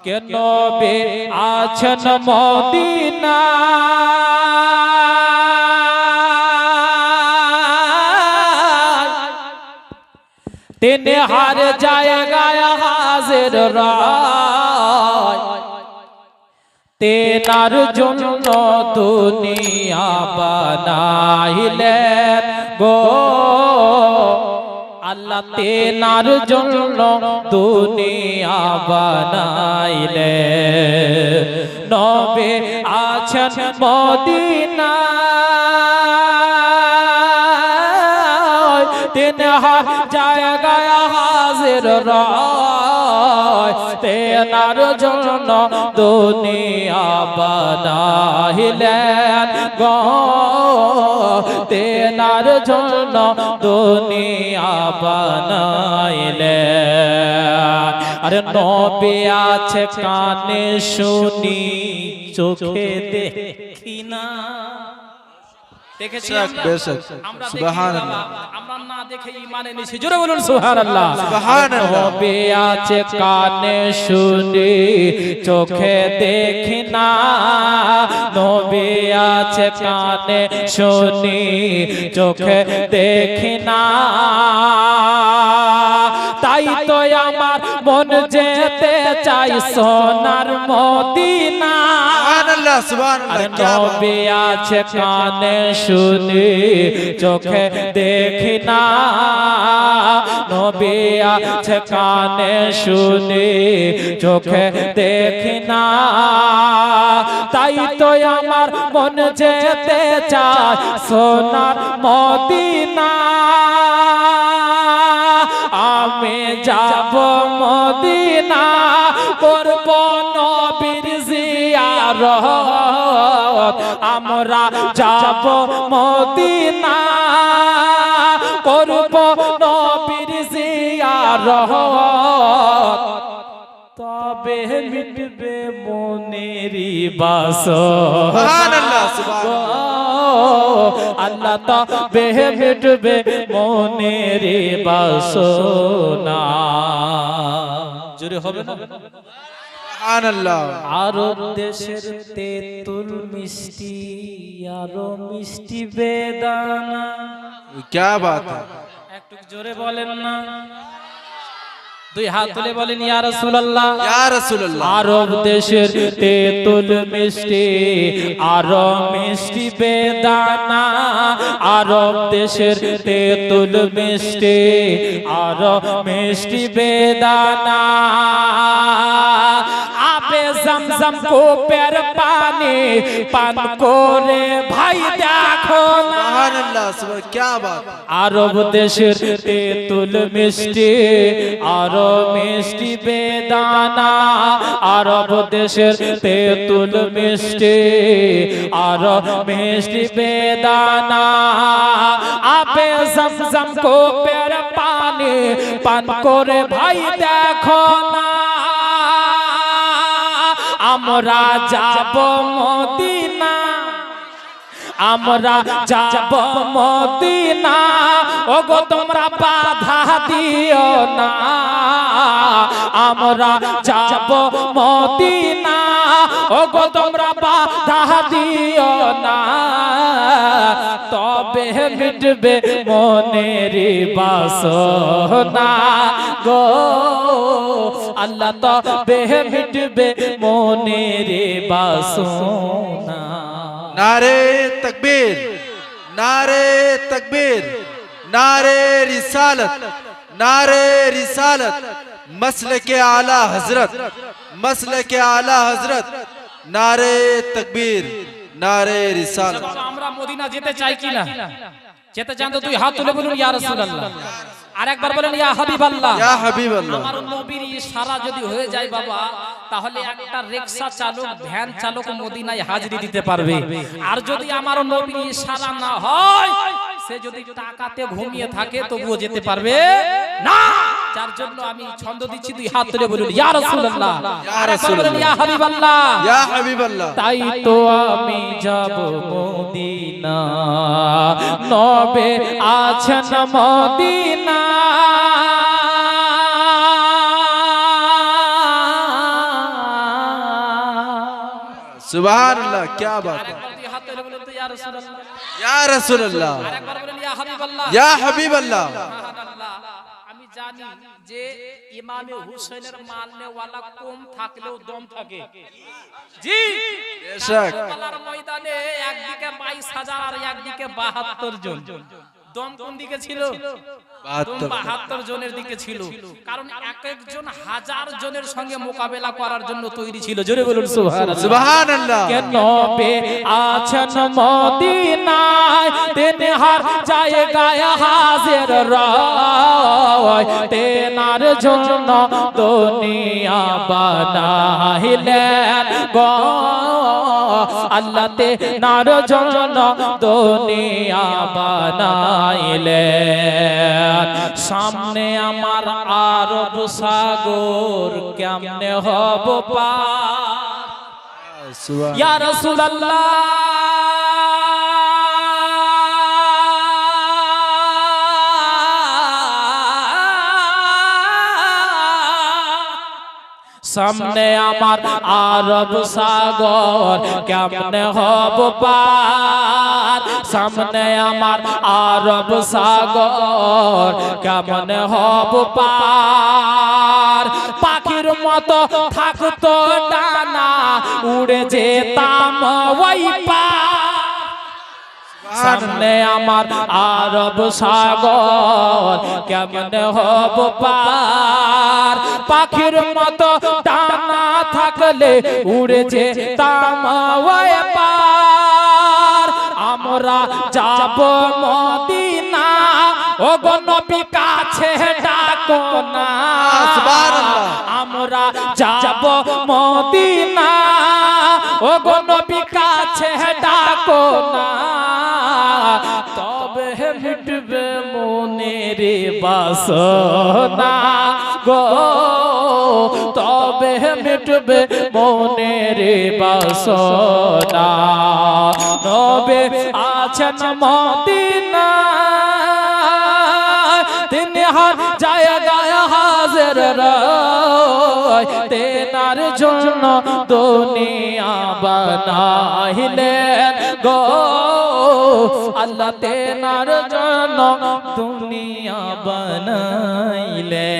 কেন বে আছেন মদিনা? তেনে হার যায় গায়া হাজের রায়। তেনার জন্য দুনিয়া বানাইলেন গো আল্লাহ তেনার জন্য দুনিয়া বানাইলে। নবে আছেন মদিনা তিন জায়গায় হাজির রায়। তেনার জন্য দুনিয়া বানাইলেন গো। তেনার জন্য দুনিয়া বানাইলেন। আরে নবে আছে কানে শুনি, চোখে দেখি না। দেখেছি আমরা? বেশক। আমরা দেখি সুবহানাল্লাহ। আমরা না দেখে ইমান এনেছি জোরে বলুন সুবহানাল্লাহ সুবহানাল্লাহ। নবে আছে কানে শুনি চোখে দেখি না নবে আছে কানে শুনি চোখে দেখি না তাই তো আমার মন যেতে চাই সোনার মদিনা সুবহানাল্লাহ কানে শুনি চোখে দেখি না। কানে শুনি চোখে দেখি না। তাই তো আমার মন যেতে চায় সোনার মদিনা। আমরা যাব মদিনা। করব নবীর জিয়ারত। তবে মিটবে মনেরই বাসনা সুবহানাল্লাহ, সুবহানাল্লাহ। আল্লাহ তবে মিটবে মনের বাসনা জোরে হবে না? আরব দেশের তেতুল মিষ্টি আরও মিষ্টি বেদানা। ক্যা বাত একটু জোরে বলেন না। দুই হাত তুলে বলেন ইয়া রাসূলুল্লাহ। ইয়া রাসূলুল্লাহ। আরব দেশের তেতুল মিষ্টি আর মিষ্টি বেদানা। আরব দেশের তেতুল মিষ্টি আরব মিষ্টি বেদানা। জমজম কূপের পানি পান করে ভাই দেখো আরব দেশের তেঁতুল মিষ্টি আরও মিষ্টি বেদানা আরব দেশের তেঁতুল মিষ্টি আরও মিষ্টি বেদানা। আপে জমজম কূপের পানি পান করে ভাই দেখো না। আমরা যাব মদিনা। আমরা যাব মদিনা। ওগো, তোমরা বাধা দিও না। আমরা যাব মদিনা। ওগো, তোমরা বাধা দিও মিটবে মনের বাসনা গো আল্লাহ তবে মিটবে মনের বাসনা नारे तकबीर नारे तकबीर नारे रिसालत नारे रिसालत मसल के आला हजरत मसल के आला हजरत नारे तकबीर नारे रिसालत বাবা, আমরা মদিনা যেতে চাই কিনা যেতে চান তো তুই হাত তুলে বলুন ইয়া রাসূলুল্লাহ। আর একবার বলেন ইয়া হাবিবাল্লাহ। ইয়া হাবিবাল্লাহ। আমার নবীর সারা যদি হয়ে যায় বাবা তাহলে একটা রিকশা চালক ভ্যান চালক মদিনায় হাজিরি দিতে পারবে। আর যদি আমার নবীর সারা না হয় সে যদি টাকাতে ঘুমিয়ে থাকে তবুও যেতে পারবে? না! যার জন্য আমি ছন্দ দিচ্ছি দুই হাত তুলে বলুন ইয়া রাসূলুল্লাহ ইয়া রাসূলুল্লাহ ইয়া হাবিবাল্লাহ। ইয়া হাবিবাল্লাহ। তাই তো আমি যাব মদিনা। নবে আছেন মদিনা। সুবহানাল্লাহ কি বাত। ইয়া আমি জানি যে ইমামে হুসাইনের মাননে ওয়ালা কম থাকলেও দম থাকে। জি। বেশক। ময়দানে একদিকে 22000 আর একদিকে 72 জন। দম কোন দিকে ছিল? বাহাত্তর জনের দিকে ছিল। কারণ এক একজন হাজার জনের সঙ্গে মোকাবেলা করার জন্য তৈরি ছিল। জোরে বলুন আছেন জন্য দুনিয়া বানাইলেন আল্লাহ জন্য দুনিয়া আইলেন সামনে আমার আরব সাগর কেমনে হব পা ইয়া রাসূলুল্লাহ সামনে আমার আরব সাগর, কেমনে হব পার? সামনে আমার আরব সাগর, কেমনে হব পার? পাখির মতো থাকতো ডানা, উড়ে যেতাম ওই পার। সামনে আমার আরব সাগর কেমনে হব পার? পাখির মতো টানা থাকলে উড়ে যে তামাওয়ায় পার। আমরা যাব মদিনা। ও গো নবী কাছে ডাকো না। আমরা যাব মদিনা। ও গো নবী কাছে ডাকো না। মনের বাসনা গো, তবে মিটবে মনের বাসনা। নবে আছেন মদিনা তিনি হার জায়গায় হাজির রয়। তেনার জন্য দুনিয়া বানাইলেন গো। আল্লাহ তেনার জন্য দুনিয়া বানাইলেন